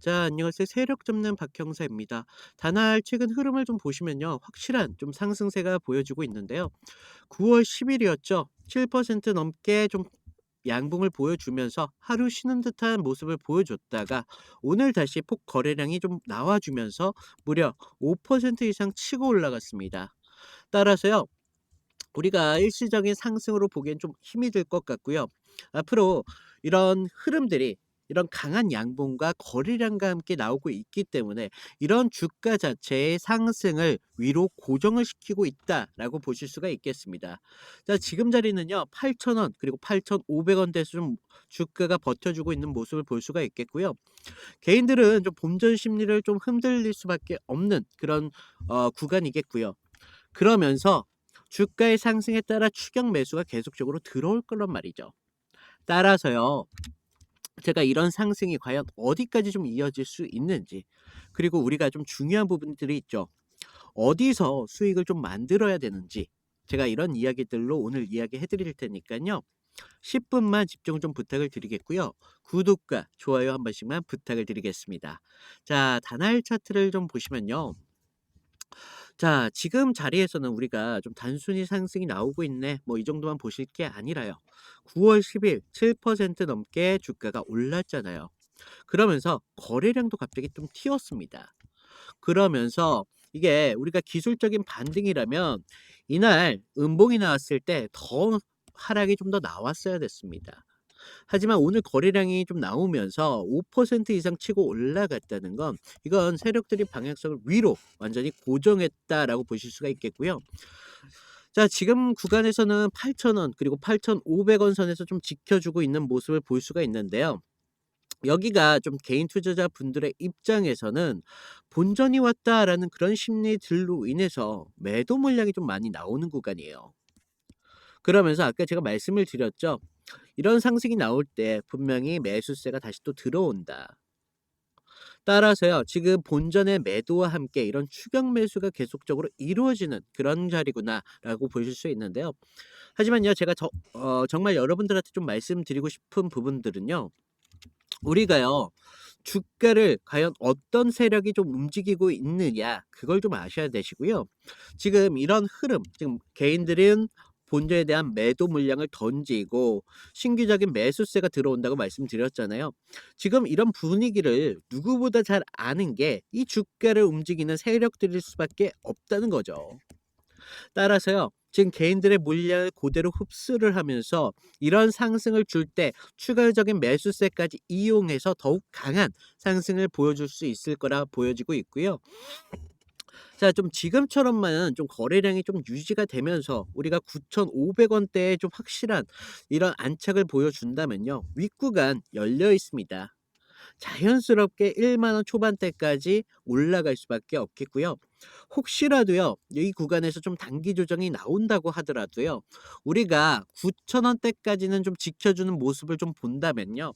자, 안녕하세요. 세력 잡는 박형사입니다. 다날 최근 흐름을 좀 보시면요. 확실한 좀 상승세가 보여지고 있는데요. 9월 10일이었죠. 7% 넘게 좀 양봉을 보여주면서 하루 쉬는 듯한 모습을 보여줬다가 오늘 다시 폭 거래량이 좀 나와주면서 무려 5% 이상 치고 올라갔습니다. 따라서요. 우리가 일시적인 상승으로 보기엔 좀 힘이 들 것 같고요. 앞으로 이런 흐름들이 이런 강한 양봉과 거래량과 함께 나오고 있기 때문에 이런 주가 자체의 상승을 위로 고정을 시키고 있다라고 보실 수가 있겠습니다. 자, 지금 자리는요. 8,000원 그리고 8,500원대에서 좀 주가가 버텨주고 있는 모습을 볼 수가 있겠고요. 개인들은 좀 본전 심리를 좀 흔들릴 수밖에 없는 그런 어, 구간이겠고요. 그러면서 주가의 상승에 따라 추격 매수가 계속적으로 들어올 거란 말이죠. 따라서요. 제가 이런 상승이 과연 어디까지 좀 이어질 수 있는지 그리고 우리가 좀 중요한 부분들이 있죠. 어디서 수익을 좀 만들어야 되는지 제가 이런 이야기들로 오늘 이야기해 드릴 테니까요. 10분만 집중 좀 부탁을 드리겠고요. 구독과 좋아요 한 번씩만 부탁을 드리겠습니다. 자, 단알 차트를 좀 보시면요. 자, 지금 자리에서는 우리가 좀 단순히 상승이 나오고 있네. 뭐 이 정도만 보실 게 아니라요. 9월 10일 7% 넘게 주가가 올랐잖아요. 그러면서 거래량도 갑자기 좀 튀었습니다. 그러면서 이게 우리가 기술적인 반등이라면 이날 음봉이 나왔을 때 더 하락이 좀 더 나왔어야 됐습니다. 하지만 오늘 거래량이 좀 나오면서 5% 이상 치고 올라갔다는 건 이건 세력들이 방향성을 위로 완전히 고정했다라고 보실 수가 있겠고요. 자, 지금 구간에서는 8,000원 그리고 8,500원 선에서 좀 지켜주고 있는 모습을 볼 수가 있는데요. 여기가 좀 개인 투자자 분들의 입장에서는 본전이 왔다라는 그런 심리들로 인해서 매도 물량이 좀 많이 나오는 구간이에요. 그러면서 아까 제가 말씀을 드렸죠. 이런 상승이 나올 때 분명히 매수세가 다시 또 들어온다. 따라서요, 지금 본전의 매도와 함께 이런 추격 매수가 계속적으로 이루어지는 그런 자리구나라고 보실 수 있는데요. 하지만요, 제가 저, 어, 정말 여러분들한테 좀 말씀드리고 싶은 부분들은요, 우리가요, 주가를 과연 어떤 세력이 좀 움직이고 있느냐, 그걸 좀 아셔야 되시고요. 지금 이런 흐름, 지금 개인들은 본전에 대한 매도 물량을 던지고 신규적인 매수세가 들어온다고 말씀드렸잖아요. 지금 이런 분위기를 누구보다 잘 아는 게 이 주가를 움직이는 세력들일 수밖에 없다는 거죠. 따라서요. 지금 개인들의 물량을 그대로 흡수를 하면서 이런 상승을 줄 때 추가적인 매수세까지 이용해서 더욱 강한 상승을 보여줄 수 있을 거라 보여지고 있고요. 자, 좀 지금처럼만 좀 거래량이 좀 유지가 되면서 우리가 9,500원대에 좀 확실한 이런 안착을 보여준다면요. 윗구간 열려 있습니다. 자연스럽게 1만 원 초반대까지 올라갈 수밖에 없겠고요. 혹시라도요. 이 구간에서 좀 단기 조정이 나온다고 하더라도요. 우리가 9,000원대까지는 좀 지켜주는 모습을 좀 본다면요.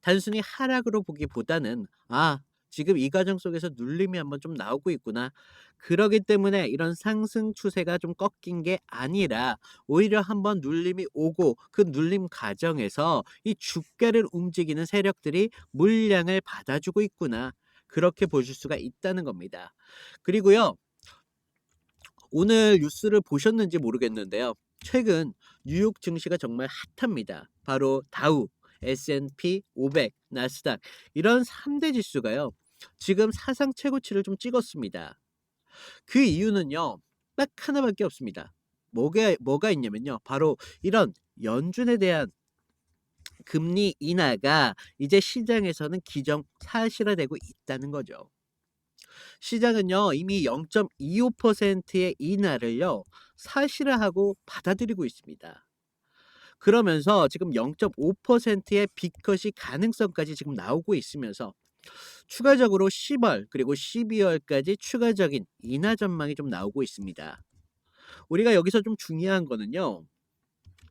단순히 하락으로 보기보다는 아 지금 이 과정 속에서 눌림이 한번 좀 나오고 있구나. 그러기 때문에 이런 상승 추세가 좀 꺾인 게 아니라 오히려 한번 눌림이 오고 그 눌림 과정에서 이 주가를 움직이는 세력들이 물량을 받아주고 있구나. 그렇게 보실 수가 있다는 겁니다. 그리고요. 오늘 뉴스를 보셨는지 모르겠는데요. 최근 뉴욕 증시가 정말 핫합니다. 바로 다우, S&P 500, 나스닥 이런 3대 지수가요. 지금 사상 최고치를 좀 찍었습니다. 그 이유는요. 딱 하나밖에 없습니다. 뭐가 뭐가 있냐면요. 바로 이런 연준에 대한 금리 인하가 이제 시장에서는 기정 사실화되고 있다는 거죠. 시장은요, 이미 0.25%의 인하를요, 사실화하고 받아들이고 있습니다. 그러면서 지금 0.5%의 빅컷이 가능성까지 지금 나오고 있으면서 추가적으로 10월 그리고 12월까지 추가적인 인하 전망이 좀 나오고 있습니다. 우리가 여기서 좀 중요한 거는요.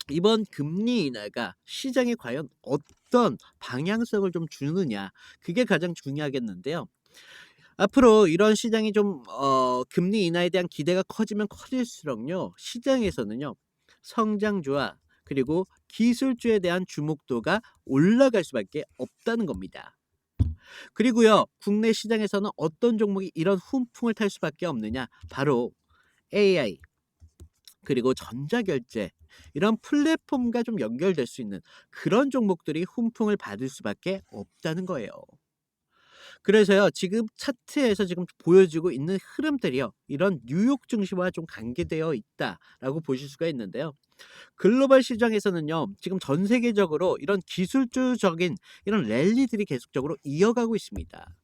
이번 금리 인하가 시장에 과연 어떤 방향성을 좀 주느냐 그게 가장 중요하겠는데요. 앞으로 이런 시장이 좀 어, 금리 인하에 대한 기대가 커지면 커질수록요 시장에서는요 성장주와 그리고 기술주에 대한 주목도가 올라갈 수밖에 없다는 겁니다. 그리고요. 국내 시장에서는 어떤 종목이 이런 훈풍을 탈 수밖에 없느냐? 바로 AI 그리고 전자결제 이런 플랫폼과 좀 연결될 수 있는 그런 종목들이 훈풍을 받을 수밖에 없다는 거예요. 그래서요. 지금 차트에서 지금 보여지고 있는 흐름들이요. 이런 뉴욕 증시와 좀 관계되어 있다라고 보실 수가 있는데요. 글로벌 시장에서는요. 지금 전 세계적으로 이런 기술주적인 이런 랠리들이 계속적으로 이어가고 있습니다.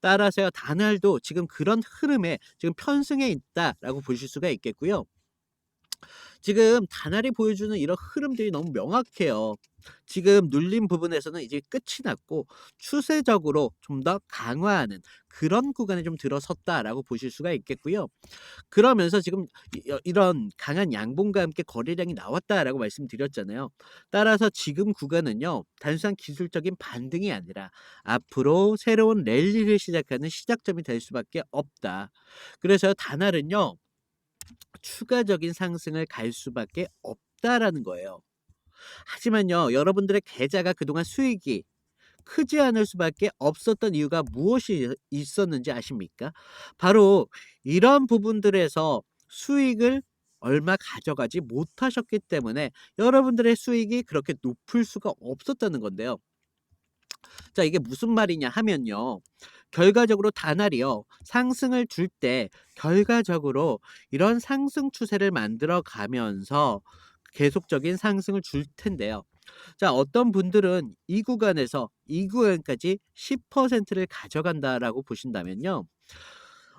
따라서요. 다날도 지금 그런 흐름에 지금 편승해 있다라고 보실 수가 있겠고요. 지금 다날이 보여주는 이런 흐름들이 너무 명확해요. 지금 눌린 부분에서는 이제 끝이 났고 추세적으로 좀 더 강화하는 그런 구간에 좀 들어섰다라고 보실 수가 있겠고요. 그러면서 지금 이어 이런 강한 양봉과 함께 거래량이 나왔다라고 말씀드렸잖아요. 따라서 지금 구간은요. 단순한 기술적인 반등이 아니라 앞으로 새로운 랠리를 시작하는 시작점이 될 수밖에 없다. 그래서 다날은요. 추가적인 상승을 갈 수밖에 없다라는 거예요. 하지만요. 여러분들의 계좌가 그동안 수익이 크지 않을 수밖에 없었던 이유가 무엇이 있었는지 아십니까? 바로 이런 부분들에서 수익을 얼마 가져가지 못하셨기 때문에 여러분들의 수익이 그렇게 높을 수가 없었다는 건데요. 자 이게 무슨 말이냐 하면요. 결과적으로 다날이요. 상승을 줄 때 결과적으로 이런 상승 추세를 만들어 가면서 계속적인 상승을 줄 텐데요. 자 어떤 분들은 이 구간에서 이 구간까지 10%를 가져간다라고 보신다면요.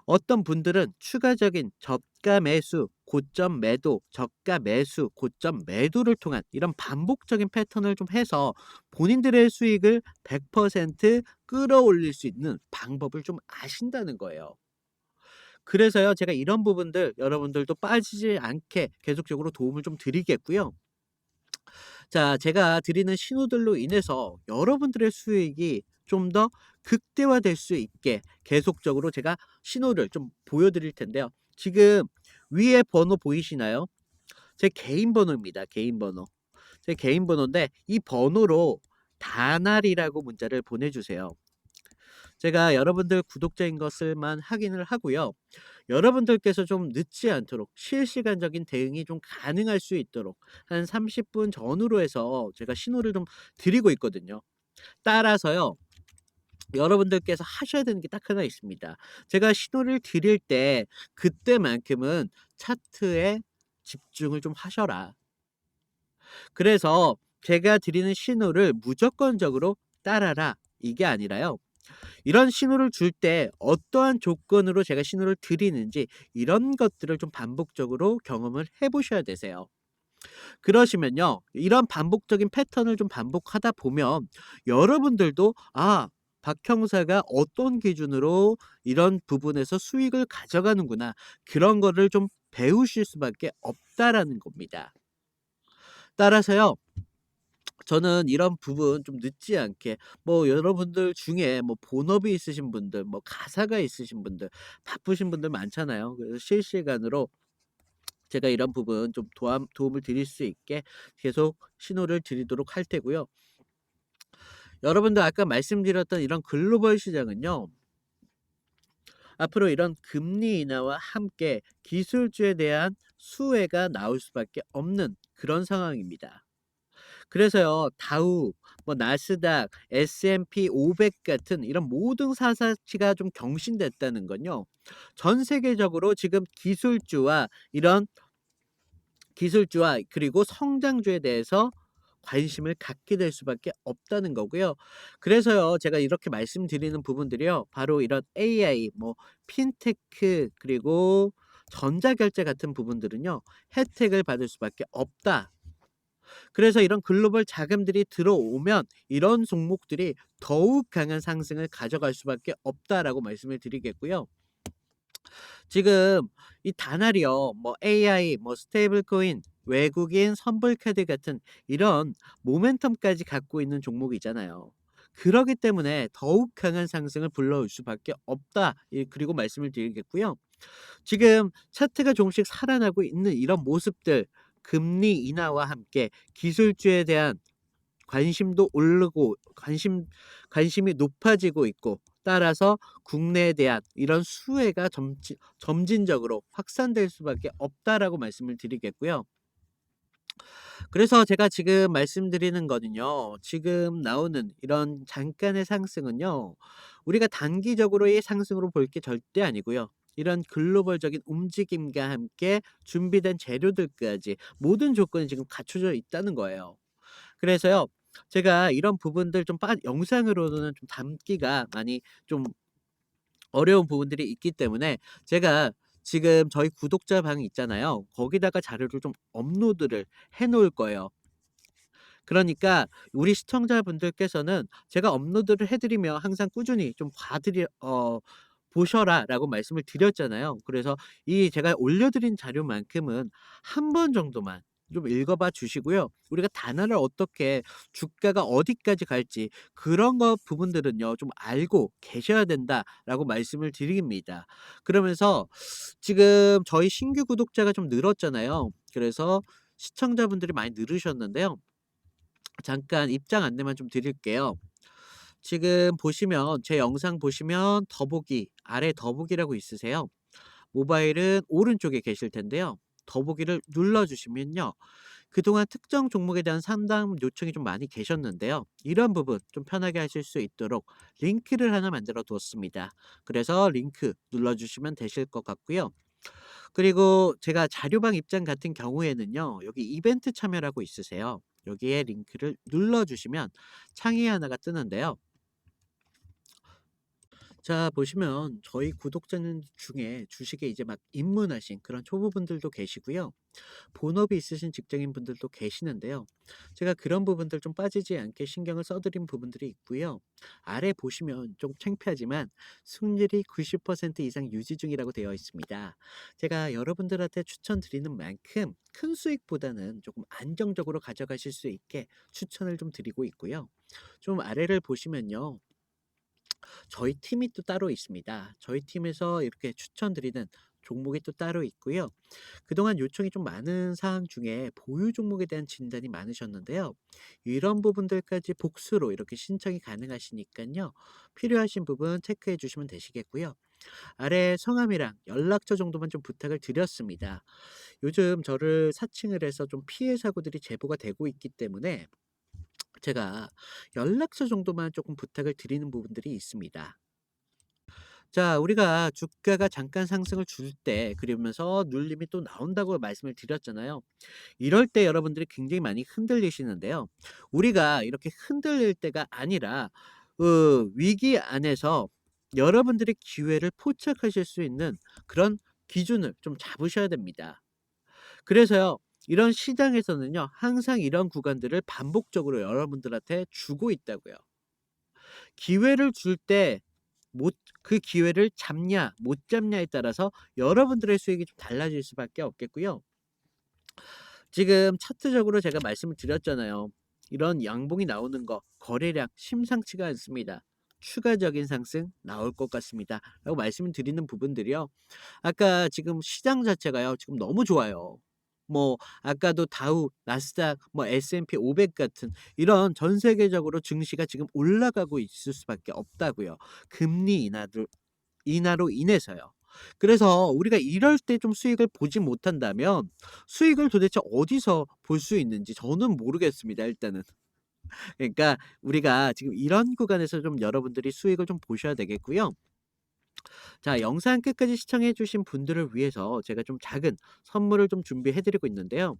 어떤 분들은 추가적인 저가 매수, 고점 매도, 저가 매수, 고점 매도를 통한 이런 반복적인 패턴을 좀 해서 본인들의 수익을 100% 끌어올릴 수 있는 방법을 좀 아신다는 거예요. 그래서요. 제가 이런 부분들 여러분들도 빠지지 않게 계속적으로 도움을 좀 드리겠고요. 자 제가 드리는 신호들로 인해서 여러분들의 수익이 좀 더 극대화될 수 있게 계속적으로 제가 신호를 좀 보여 드릴 텐데요. 지금 위에 번호 보이시나요? 제 개인 번호입니다. 개인 번호. 제 개인 번호인데 이 번호로 다날이라고 문자를 보내주세요. 제가 여러분들 구독자인 것을만 확인을 하고요. 여러분들께서 좀 늦지 않도록 실시간적인 대응이 좀 가능할 수 있도록 한 30분 전후로 해서 제가 신호를 좀 드리고 있거든요. 따라서요. 여러분들께서 하셔야 되는 게 딱 하나 있습니다. 제가 신호를 드릴 때 그때만큼은 차트에 집중을 좀 하셔라. 그래서 제가 드리는 신호를 무조건적으로 따라라. 이게 아니라요. 이런 신호를 줄 때 어떠한 조건으로 제가 신호를 드리는지 이런 것들을 좀 반복적으로 경험을 해 보셔야 되세요. 그러시면요. 이런 반복적인 패턴을 좀 반복하다 보면 여러분들도 '아 박 형사가 어떤 기준으로 이런 부분에서 수익을 가져가는구나.' 그런 거를 좀 배우실 수밖에 없다라는 겁니다. 따라서요. 저는 이런 부분 좀 늦지 않게 뭐 여러분들 중에 뭐 본업이 있으신 분들 뭐 가사가 있으신 분들 바쁘신 분들 많잖아요. 그래서 실시간으로 제가 이런 부분 좀 도움 도움을 드릴 수 있게 계속 신호를 드리도록 할 테고요. 여러분들 아까 말씀드렸던 이런 글로벌 시장은요. 앞으로 이런 금리 인하와 함께 기술주에 대한 수혜가 나올 수밖에 없는 그런 상황입니다. 그래서요. 다우, 뭐 나스닥, S&P 500 같은 이런 모든 사사치가 좀 경신됐다는 건요. 전 세계적으로 지금 기술주와 이런 기술주와 그리고 성장주에 대해서 관심을 갖게 될 수밖에 없다는 거고요. 그래서요. 제가 이렇게 말씀드리는 부분들이요. 바로 이런 AI, 뭐 핀테크 그리고 전자결제 같은 부분들은요. 혜택을 받을 수밖에 없다. 그래서 이런 글로벌 자금들이 들어오면 이런 종목들이 더욱 강한 상승을 가져갈 수밖에 없다라고 말씀을 드리겠고요. 지금 이 다날이요. 뭐 AI, 뭐 스테이블 코인, 외국인 선불 카드 같은 이런 모멘텀까지 갖고 있는 종목이잖아요. 그러기 때문에 더욱 강한 상승을 불러올 수밖에 없다. 예 그리고 말씀을 드리겠고요. 지금 차트가 조금씩 살아나고 있는 이런 모습들 금리 인하와 함께 기술주에 대한 관심도 오르고 관심 관심이 높아지고 있고 따라서 국내에 대한 이런 수혜가 점진 점진적으로 확산될 수밖에 없다라고 말씀을 드리겠고요. 그래서 제가 지금 말씀드리는 거는요. 지금 나오는 이런 잠깐의 상승은요. 우리가 단기적으로의 상승으로 볼 게 절대 아니고요. 이런 글로벌적인 움직임과 함께 준비된 재료들까지 모든 조건이 지금 갖춰져 있다는 거예요. 그래서요. 제가 이런 부분들 좀 빠 영상으로는 좀 담기가 많이 좀 어려운 부분들이 있기 때문에 제가 지금 저희 구독자 방이 있잖아요. 거기다가 자료를 좀 업로드를 해 놓을 거예요. 그러니까 우리 시청자분들께서는 제가 업로드를 해 드리면 항상 꾸준히 좀 봐드려 어 보셔라 라고 말씀을 드렸잖아요. 그래서 이 제가 올려 드린 자료만큼은 한 번 정도만 좀 읽어 봐 주시고요. 우리가 단어를 어떻게 주가가 어디까지 갈지 그런 거 부분들은요. 좀 알고 계셔야 된다라고 말씀을 드립니다. 그러면서 지금 저희 신규 구독자가 좀 늘었잖아요. 그래서 시청자분들이 많이 늘으셨는데요. 잠깐 입장 안내만 좀 드릴게요. 지금 보시면 제 영상 보시면 더보기 아래 더보기라고 있으세요. 모바일은 오른쪽에 계실 텐데요. 더보기를 눌러 주시면요. 그동안 특정 종목에 대한 상담 요청이 좀 많이 계셨는데요. 이런 부분 좀 편하게 하실 수 있도록 링크를 하나 만들어 두었습니다. 그래서 링크 눌러 주시면 되실 것 같고요. 그리고 제가 자료방 입장 같은 경우에는요. 여기 이벤트 참여라고 있으세요. 여기에 링크를 눌러 주시면 창이 하나가 뜨는데요. 자 보시면 저희 구독자님 중에 주식에 이제 막 입문하신 그런 초보분들도 계시고요. 본업이 있으신 직장인 분들도 계시는데요. 제가 그런 부분들 좀 빠지지 않게 신경을 써 드린 부분들이 있고요. 아래 보시면 좀 창피하지만 승률이 90% 이상 유지 중이라고 되어 있습니다. 제가 여러분들한테 추천드리는 만큼 큰 수익보다는 조금 안정적으로 가져가실 수 있게 추천을 좀 드리고 있고요. 좀 아래를 보시면요. 저희 팀이 또 따로 있습니다. 저희 팀에서 이렇게 추천드리는 종목이 또 따로 있고요. 그동안 요청이 좀 많은 사항 중에 보유 종목에 대한 진단이 많으셨는데요. 이런 부분들까지 복수로 이렇게 신청이 가능하시니까요. 필요하신 부분 체크해 주시면 되시겠고요. 아래 성함이랑 연락처 정도만 좀 부탁을 드렸습니다. 요즘 저를 사칭을 해서 좀 피해 사고들이 제보가 되고 있기 때문에 제가 연락처 정도만 조금 부탁을 드리는 부분들이 있습니다. 자, 우리가 주가가 잠깐 상승을 줄 때 그러면서 눌림이 또 나온다고 말씀을 드렸잖아요. 이럴 때 여러분들이 굉장히 많이 흔들리시는데요. 우리가 이렇게 흔들릴 때가 아니라 그 위기 안에서 여러분들의 기회를 포착하실 수 있는 그런 기준을 좀 잡으셔야 됩니다. 그래서요. 이런 시장에서는요. 항상 이런 구간들을 반복적으로 여러분들한테 주고 있다고요. 기회를 줄 때 못 그 기회를 잡냐 못 잡냐에 따라서 여러분들의 수익이 좀 달라질 수밖에 없겠고요. 지금 차트적으로 제가 말씀을 드렸잖아요. 이런 양봉이 나오는 거 거래량 심상치가 않습니다. 추가적인 상승 나올 것 같습니다. 라고 말씀을 드리는 부분들이요. 아까 지금 시장 자체가요. 지금 너무 좋아요. 뭐 아까도 다우, 나스닥, 뭐 S&P 500 같은 이런 전 세계적으로 증시가 지금 올라가고 있을 수밖에 없다고요. 금리 인하로 인하로 인해서요. 그래서 우리가 이럴 때 좀 수익을 보지 못한다면 수익을 도대체 어디서 볼 수 있는지 저는 모르겠습니다, 일단은. 그러니까 우리가 지금 이런 구간에서 좀 여러분들이 수익을 좀 보셔야 되겠고요. 자, 영상 끝까지 시청해 주신 분들을 위해서 제가 좀 작은 선물을 좀 준비해 드리고 있는데요.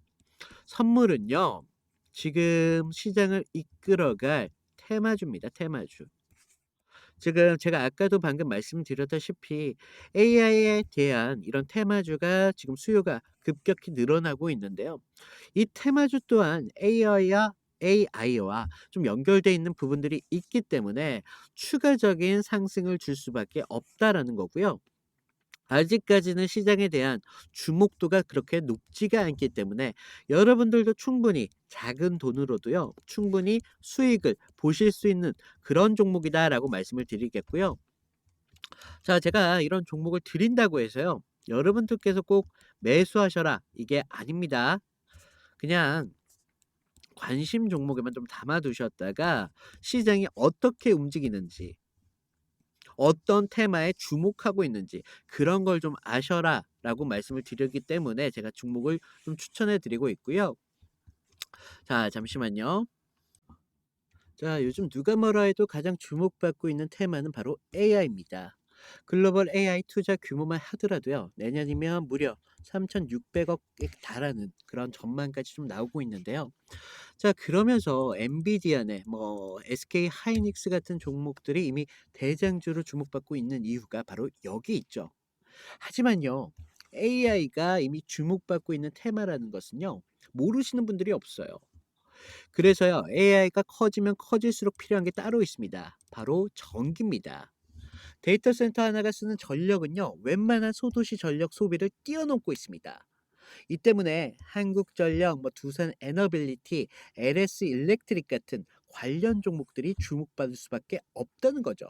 선물은요. 지금 시장을 이끌어갈 테마주입니다. 테마주. 지금 제가 아까도 방금 말씀드렸다시피 AI에 대한 이런 테마주가 지금 수요가 급격히 늘어나고 있는데요. 이 테마주 또한 AI와 AI와 좀 연결돼 있는 부분들이 있기 때문에 추가적인 상승을 줄 수밖에 없다라는 거고요. 아직까지는 시장에 대한 주목도가 그렇게 높지가 않기 때문에 여러분들도 충분히 작은 돈으로도요. 충분히 수익을 보실 수 있는 그런 종목이다라고 말씀을 드리겠고요. 자, 제가 이런 종목을 드린다고 해서요. 여러분들께서 꼭 매수하셔라. 이게 아닙니다. 그냥 관심 종목에만 좀 담아 두셨다가 시장이 어떻게 움직이는지 어떤 테마에 주목하고 있는지 그런 걸 좀 아셔라 라고 말씀을 드렸기 때문에 제가 종목을 좀 추천해 드리고 있고요. 자, 잠시만요. 자, 요즘 누가 뭐라 해도 가장 주목받고 있는 테마는 바로 AI입니다. 글로벌 AI 투자 규모만 하더라도요, 내년이면 무려 3,600억에 달하는 그런 전망까지 좀 나오고 있는데요. 자, 그러면서 엔비디아네, 뭐 SK 하이닉스 같은 종목들이 이미 대장주로 주목받고 있는 이유가 바로 여기 있죠. 하지만요, AI가 이미 주목받고 있는 테마라는 것은요, 모르시는 분들이 없어요. 그래서요, AI가 커지면 커질수록 필요한 게 따로 있습니다. 바로 전기입니다. 데이터 센터 하나가 쓰는 전력은요, 웬만한 소도시 전력 소비를 뛰어넘고 있습니다. 이 때문에 한국전력, 뭐 두산 에너빌리티, LS 일렉트릭 같은 관련 종목들이 주목받을 수밖에 없다는 거죠.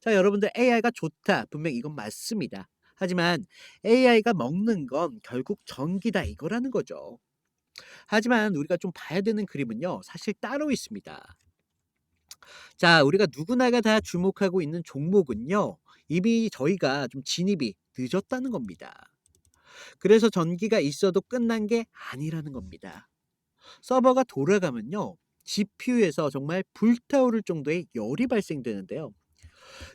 자, 여러분들 AI가 좋다. 분명 이건 맞습니다. 하지만 AI가 먹는 건 결국 전기다 이거라는 거죠. 하지만 우리가 좀 봐야 되는 그림은요. 사실 따로 있습니다. 자, 우리가 누구나가 다 주목하고 있는 종목은요. 이미 저희가 좀 진입이 늦었다는 겁니다. 그래서 전기가 있어도 끝난 게 아니라는 겁니다. 서버가 돌아가면요. GPU에서 정말 불타오를 정도의 열이 발생되는데요.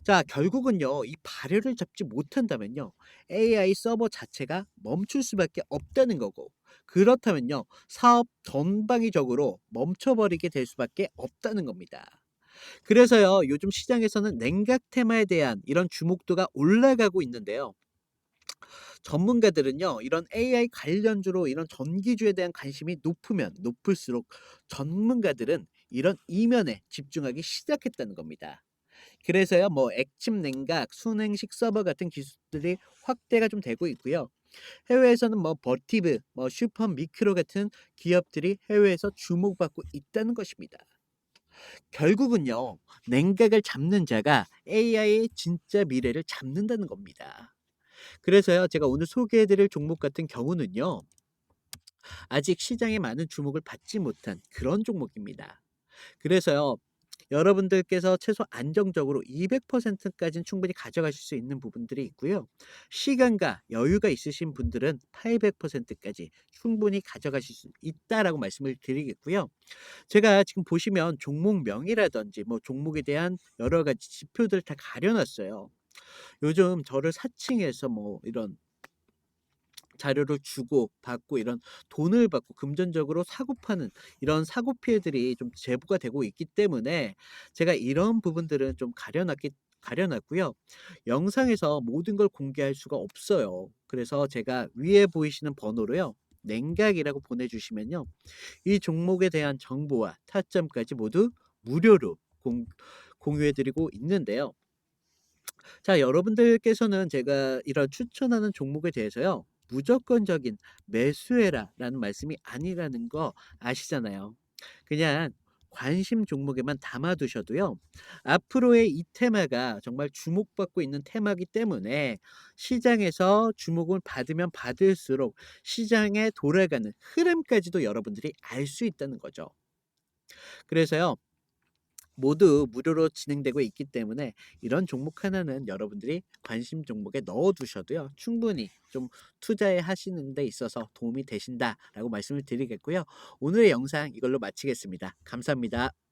자, 결국은요. 이 발열을 잡지 못한다면요. AI 서버 자체가 멈출 수밖에 없다는 거고 그렇다면요. 사업 전방위적으로 멈춰버리게 될 수밖에 없다는 겁니다. 그래서요. 요즘 시장에서는 냉각 테마에 대한 이런 주목도가 올라가고 있는데요. 전문가들은요. 이런 AI 관련주로 이런 전기주에 대한 관심이 높으면 높을수록 전문가들은 이런 이면에 집중하기 시작했다는 겁니다. 그래서요. 뭐 액침 냉각, 순행식 서버 같은 기술들이 확대가 좀 되고 있고요. 해외에서는 뭐 버티브, 뭐 슈퍼 미크로 같은 기업들이 해외에서 주목받고 있다는 것입니다. 결국은요. 냉각을 잡는 자가 AI의 진짜 미래를 잡는다는 겁니다. 그래서요. 제가 오늘 소개해 드릴 종목 같은 경우는요. 아직 시장에 많은 주목을 받지 못한 그런 종목입니다. 그래서요. 여러분들께서 최소 안정적으로 200%까지는 충분히 가져가실 수 있는 부분들이 있고요. 시간과 여유가 있으신 분들은 800%까지 충분히 가져가실 수 있다라고 말씀을 드리겠고요. 제가 지금 보시면 종목명이라든지 뭐 종목에 대한 여러 가지 지표들 다 가려놨어요. 요즘 저를 사칭해서 뭐 이런 자료를 주고 받고 이런 돈을 받고 금전적으로 사고 파는 이런 사고 피해들이 좀 제보가 되고 있기 때문에 제가 이런 부분들은 좀 가려놨기 가려놨고요. 영상에서 모든 걸 공개할 수가 없어요. 그래서 제가 위에 보이시는 번호로요. 냉각이라고 보내주시면요. 이 종목에 대한 정보와 타점까지 모두 무료로 공, 공유해드리고 있는데요. 자, 여러분들께서는 제가 이런 추천하는 종목에 대해서요. 무조건적인 매수해라라는 말씀이 아니라는 거 아시잖아요. 그냥 관심 종목에만 담아 두셔도요. 앞으로의 이 테마가 정말 주목받고 있는 테마이기 때문에 시장에서 주목을 받으면 받을수록 시장에 돌아가는 흐름까지도 여러분들이 알 수 있다는 거죠. 그래서요. 모두 무료로 진행되고 있기 때문에 이런 종목 하나는 여러분들이 관심 종목에 넣어 두셔도요. 충분히 좀 투자에 하시는 데 있어서 도움이 되신다라고 말씀을 드리겠고요. 오늘의 영상 이걸로 마치겠습니다. 감사합니다.